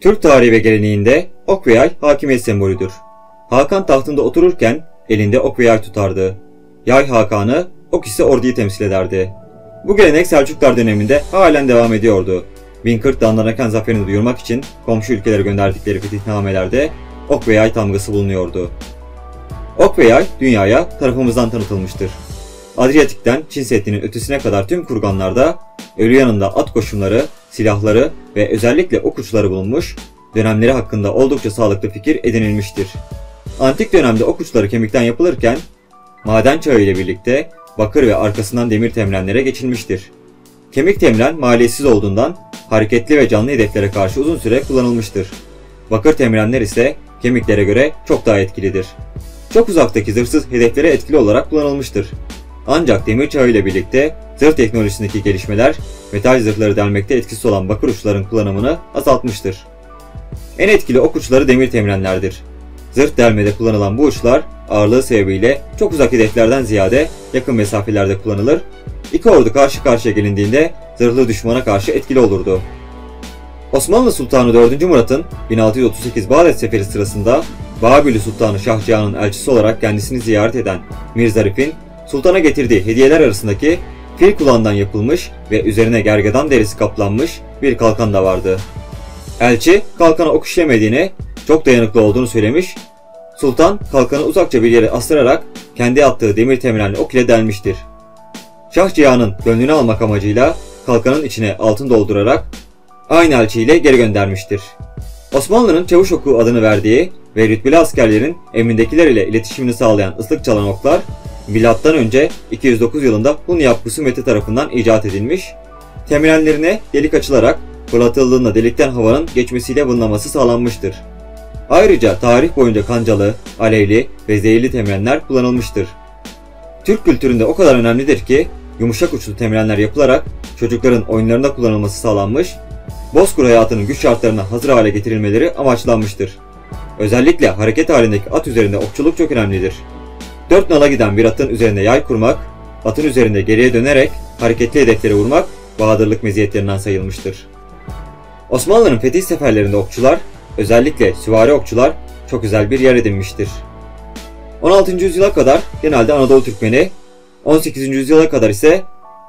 Türk tarihi ve geleneğinde ok ve yay hakimiyet sembolüdür. Hakan tahtında otururken elinde ok ve yay tutardı. Yay Hakan'ı, ok ise orduyu temsil ederdi. Bu gelenek Selçuklar döneminde halen devam ediyordu. 1040 Dandanaken zaferini duyurmak için komşu ülkelere gönderdikleri fetihnamelerde ok ve yay tamgası bulunuyordu. Ok ve yay dünyaya tarafımızdan tanıtılmıştır. Adriyatik'ten Çin Seddi'nin ötesine kadar tüm kurganlarda ölü yanında at koşumları, silahları ve özellikle ok uçları bulunmuş, dönemleri hakkında oldukça sağlıklı fikir edinilmiştir. Antik dönemde ok uçları kemikten yapılırken, maden çağı ile birlikte bakır ve arkasından demir temrenlere geçilmiştir. Kemik temren maliyetsiz olduğundan hareketli ve canlı hedeflere karşı uzun süre kullanılmıştır. Bakır temrenler ise kemiklere göre çok daha etkilidir. Çok uzaktaki zırhsız hedeflere etkili olarak kullanılmıştır. Ancak demir çağı ile birlikte zırh teknolojisindeki gelişmeler metal zırhları delmekte etkisiz olan bakır uçların kullanımını azaltmıştır. En etkili ok uçları demir temrenlerdir. Zırh delmede kullanılan bu uçlar ağırlığı sebebiyle çok uzak hedeflerden ziyade yakın mesafelerde kullanılır. İki ordu karşı karşıya gelindiğinde zırhlı düşmana karşı etkili olurdu. Osmanlı Sultanı 4. Murat'ın 1638 Bağdat Seferi sırasında Babil'i Sultanı Şahcihan'ın elçisi olarak kendisini ziyaret eden Mir Zarif'in sultana getirdiği hediyeler arasındaki fil kulağından yapılmış ve üzerine gergedan derisi kaplanmış bir kalkan da vardı. Elçi kalkana ok işlemediğini, çok dayanıklı olduğunu söylemiş, sultan kalkanı uzakça bir yere astırarak kendi attığı demir temelenli ok ile delmiştir. Şah Cihan'ın gönlünü almak amacıyla kalkanın içine altın doldurarak aynı elçiyle geri göndermiştir. Osmanlı'nın çavuş oku adını verdiği ve rütbeli askerlerin emrindekiler ile iletişimini sağlayan ıslık çalan oklar Milattan önce 209 yılında Hunyad Husumeti tarafından icat edilmiş, temelenlerine delik açılarak fırlatıldığında delikten havanın geçmesiyle vınlaması sağlanmıştır. Ayrıca tarih boyunca kancalı, alevli ve zehirli temelenler kullanılmıştır. Türk kültüründe o kadar önemlidir ki yumuşak uçlu temelenler yapılarak çocukların oyunlarında kullanılması sağlanmış, Bozkır hayatının güç şartlarına hazır hale getirilmeleri amaçlanmıştır. Özellikle hareket halindeki at üzerinde okçuluk çok önemlidir. Dört nala giden bir atın üzerine yay kurmak, atın üzerinde geriye dönerek hareketli hedeflere vurmak bahadırlık meziyetlerinden sayılmıştır. Osmanlı'nın fetih seferlerinde okçular, özellikle süvari okçular çok özel bir yer edinmiştir. 16. yüzyıla kadar genelde Anadolu Türkmeni, 18. yüzyıla kadar ise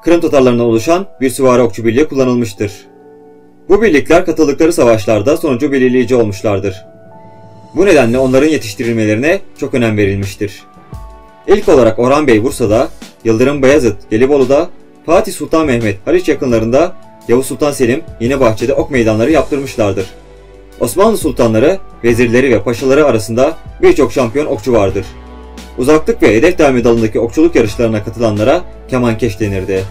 Kırım Tatarlarından oluşan bir süvari okçu birliği kullanılmıştır. Bu birlikler katıldıkları savaşlarda sonucu belirleyici olmuşlardır. Bu nedenle onların yetiştirilmelerine çok önem verilmiştir. İlk olarak Orhan Bey Bursa'da, Yıldırım Bayezid Gelibolu'da, Fatih Sultan Mehmet Haliç yakınlarında, Yavuz Sultan Selim yine bahçede ok meydanları yaptırmışlardır. Osmanlı sultanları, vezirleri ve paşaları arasında birçok şampiyon okçu vardır. Uzaklık ve hedef delme dalındaki okçuluk yarışlarına katılanlara kemankeş denirdi.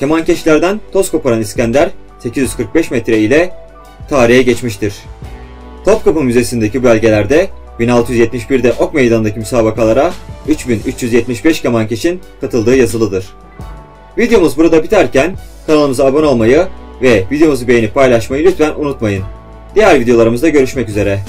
Kemankeşlerden toz koparan İskender 845 metre ile tarihe geçmiştir. Topkapı Müzesi'ndeki belgelerde 1671'de Ok Meydanı'ndaki müsabakalara 3375 kemankeşin katıldığı yazılıdır. Videomuz burada biterken kanalımıza abone olmayı ve videomuzu beğenip paylaşmayı lütfen unutmayın. Diğer videolarımızda görüşmek üzere.